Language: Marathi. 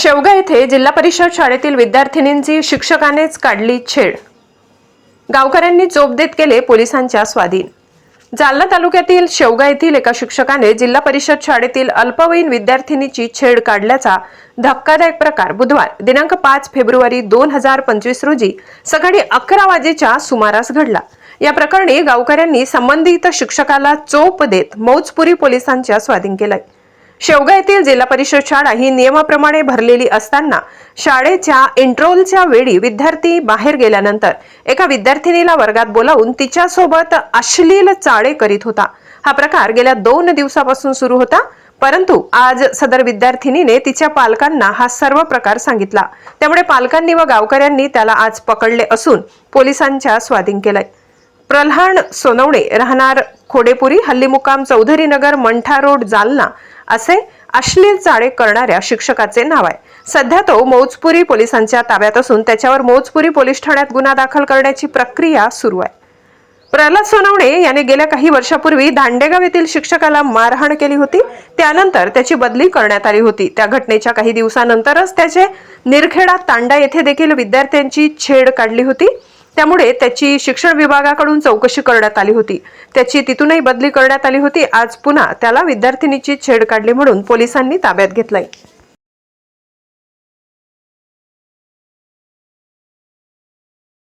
शेवगा येथे जिल्हा परिषद शाळेतील विद्यार्थिनींची शिक्षकानेच काढली छेड. गावकऱ्यांनी चोप देत केले पोलिसांच्या स्वाधीन. जालना तालुक्यातील शेवगा येथील एका शिक्षकाने जिल्हा परिषद शाळेतील अल्पवयीन विद्यार्थिनीची छेड काढल्याचा धक्कादायक प्रकार बुधवार दिनांक पाच फेब्रुवारी दोन हजार पंचवीस रोजी सकाळी अकरा वाजेच्या सुमारास घडला. या प्रकरणी गावकऱ्यांनी संबंधित शिक्षकाला चोप देत मौजपुरी पोलिसांच्या स्वाधीन केलाय. शेवगा येथील जिल्हा परिषद शाळा ही नियमाप्रमाणे भरलेली असताना शाळेच्या इंट्रोलच्या वेळी विद्यार्थी बाहेर गेल्यानंतर एका विद्यार्थिनीला वर्गात बोलावून तिच्यासोबत अश्लील चाळे करीत होता. हा प्रकार गेल्या दोन दिवसापासून सुरू होता परंतु आज सदर विद्यार्थिनीने तिच्या पालकांना हा सर्व प्रकार सांगितला. त्यामुळे पालकांनी व गावकऱ्यांनी त्याला आज पकडले असून पोलिसांच्या स्वाधीन केलंय. प्रल्हाण सोनवणे राहणार खोडेपुरी हल्लीमुकाम चौधरी नगर मंठा रोड जालना असे अश्लील चाळे करणाऱ्या शिक्षकाचे नाव आहे. सध्या तो मौजपुरी पोलिसांच्या ताब्यात असून त्याच्यावर मौजपुरी पोलीस ठाण्यात गुन्हा दाखल करण्याची प्रक्रिया सुरू आहे. प्रल्हाद सोनवणे याने गेल्या काही वर्षापूर्वी दांडेगाव येथील शिक्षकाला मारहाण केली होती. त्यानंतर त्याची बदली करण्यात आली होती. त्या घटनेच्या काही दिवसानंतरच त्याचे निरखेडा तांडा येथे देखील विद्यार्थ्यांची छेड काढली होती. त्यामुळे त्याची शिक्षण विभागाकडून चौकशी करण्यात आली होती. त्याची तिथूनही बदली करण्यात आली होती. आज पुन्हा त्याला विद्यार्थिनीची छेड काढली म्हणून पोलिसांनी ताब्यात घेतलंय.